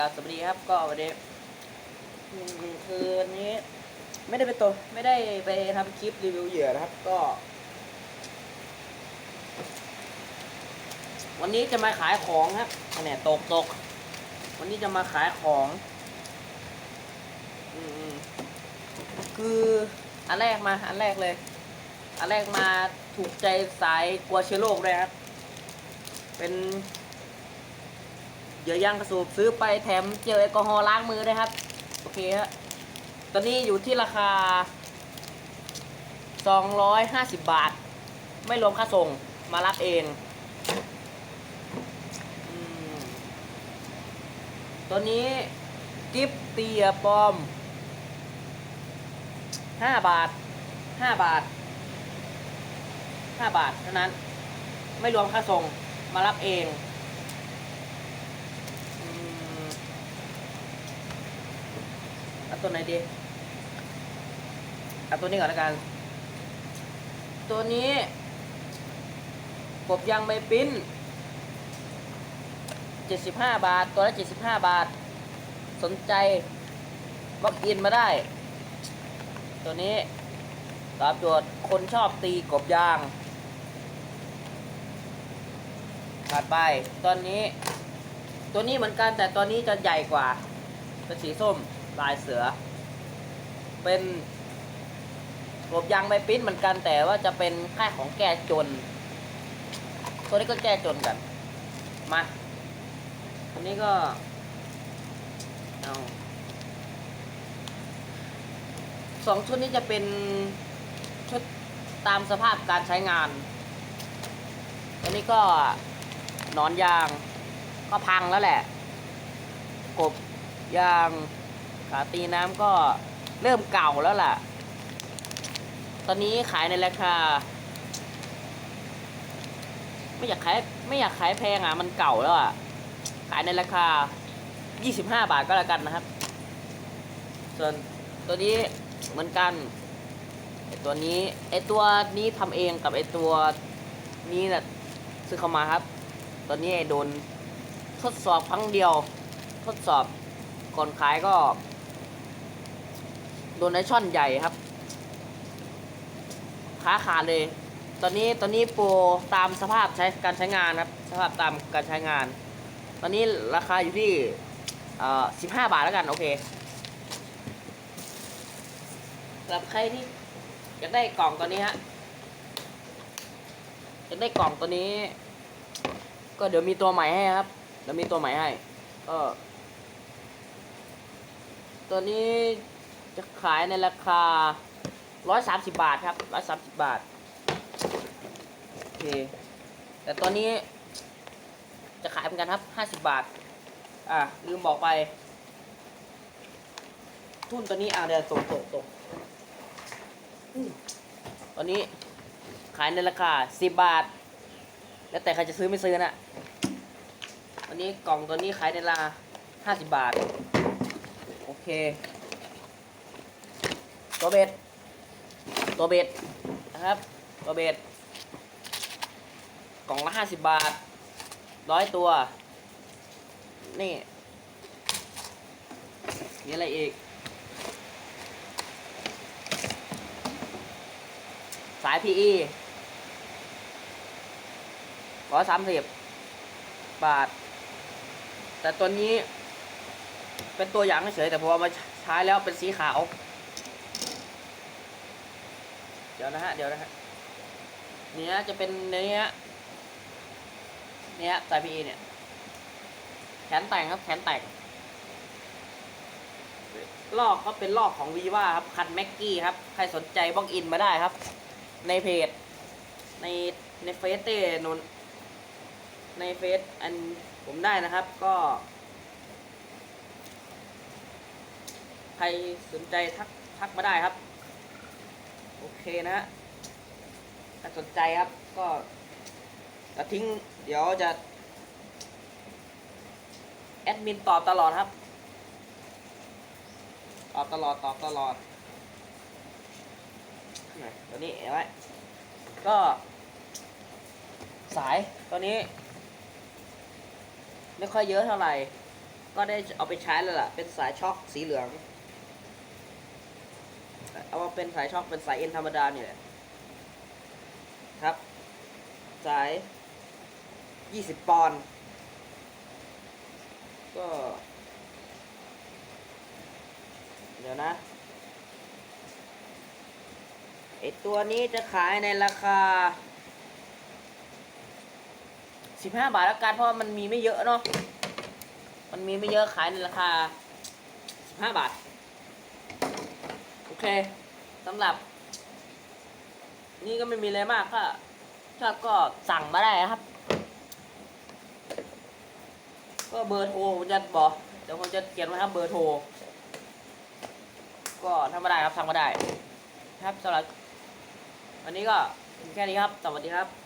กราบสวัสดีครับ ก็วันนี้อืมคืนนี้ ไม่ได้ไปตัวไม่ได้ไปทำคลิปรีวิวเหยื่อนะครับ ก็ วันนี้จะมาขายของครับเนี่ยตกตกวันนี้จะมาขายของอืมคืออันแรกมาอันแรกเลย อันแรกมาถูกใจสายกลัวเชื้อโรคเลยครับ เป็น เหยื่อยางกระสูบซื้อไปแถมเจลแอลกอฮอล์ล้างมือด้วยครับ โอเคฮะตอนนี้อยู่ที่ราคา 250 บาท ไม่รวมค่าส่งมารับเองอตัวนี้กิฟเตียปอม 5 บาท 5 บาท 5 บาทเท่านั้น ไม่รวมค่าส่งมารับเองอืมเอา ตัวไหนดีเอาตัวนี้ก่อนละกัน ตัวนี้กบยางใบปิ้น75 บาท ตัวละ 75 บาท สนใจบล็อกอินมาได้ ตัวนี้ตอบโจทย์คนชอบตีกบยางถัดไป ตอนนี้ ตัวนี้เหมือนกันแต่ตัวนี้จะใหญ่กว่าเป็นสีส้ม ลายเสือ เป็นกบยางใบปิ้นเหมือนกันแต่ว่าจะเป็นค่ายของแก้จน ตัวนี้ก็แก้จนกัน มาอันนี้ก็ เอาสองชุดนี้จะเป็นชุดตามสภาพการใช้งาน อันนี้ก็นอนยางก็พังแล้วแหละ กบยาง ขาตีน้ำก็เริ่มเก่าแล้วล่ะ ตอนนี้ขายในราคา ไม่อยากขายไม่อยากขายแพงอะมันเก่าแล้วอะ ขายในราคา 25 บาทก็แล้วกันนะครับ ส่วนตัวนี้เหมือนกันไอตัวนี้ไอตัวนี้ทำเองกับไอตัวนี้นะ่ะซื้อเข้ามาครับ ตอนนี้ไอโดนทดสอบครั้งเดียว ทดสอบก่อนขายก็ โดนไอช่อนใหญ่ครับค้าขาดเลย ตอนนี้ตอนนี้โปรตามสภาพใช้การใช้งานครับ สภาพตามการใช้งาน ตอนนี้ราคาอยู่ที่เอ่อ15บาทแล้วกัน โอเคสำหรับใครที่อยากได้กล่องตัวนี้ฮะอยากได้กล่องตัวนี้ ก็เดี๋ยวมีตัวใหม่ให้ครับ เดี๋ยวมีตัวใหม่ให้ ก็ ตัวนี้ จะขายในราคา 130 บาทครับ 130 บาท โอเค แต่ตัวนี้จะขายเหมือนกันครับ 50 บาท อะ ลืมบอกไป ทุนตัวนี้อะเดี๋ยวตกตกตกตัวนี้ขายในราคา 10 บาท แล้วแต่ใครจะซื้อไม่ซื้อนะวันนี้กล่องตัวนี้ขายในราคา 50 บาท โอเค ตัวเบ็ด ตัวเบ็ดนะครับ ตัวเบ็ด กล่องละ50บาท ร้อยตัว นี่ มีอะไรอีก สาย PE ร้อยสามสิบบาท แต่ตัวนี้ เป็นตัวอย่างเฉยแต่พอมาใช้แล้วเป็นสีขาว ดี๋ยวนะฮะ เดี๋ยวนะฮะ เนี้ยจะเป็นเนี้ยเนี้ยสาย PE เนี่ย แขนแต่งครับ แขนแต่งลอกก็เป็นลอกของวีว่าครับ คันแม็กกี้ครับ ใครสนใจบล็อกอินมาได้ครับ ในเพจ ในในเฟซเต้นนในเฟซอันผมได้นะครับก็ ใครสนใจทักทักมาได้ครับ โอเคนะฮะถ้าสนใจครับก็จะทิ้ง เดี๋ยวจะ แอดมินตอบตลอดครับ ตอบตลอดตอบตลอดตัวนี้เห็นไหมก็ สายตัวนี้ ไม่ค่อยเยอะเท่าไหร่ ก็ได้เอาไปใช้แล้วล่ะ เป็นสายช็อคสีเหลือง เอามาเป็นสายช็อคเป็นสายเอ็นธรรมดาเนี่แหละครับ สาย 20 ปอนด์ก็ เดี๋ยวนะไอตัวนี้จะขายในราคา 15 บาทแล้วกันเพราะมันมีไม่เยอะเนาะมันมีไม่เยอะขายในราคา 15 บาท เคสำหรับ นี่ก็ไม่มีอะไรมากค่ะชอบก็สั่งมาได้นะครับ ก็เบอร์โทรผมจะบอกเดี๋ยวผมจะเขียนไว้ครับเบอร์โทรก็ทำมาได้ครับสั่งมาได้ ครับสำหรับวันนี้ก็แค่นี้ครับสวัสดีครับ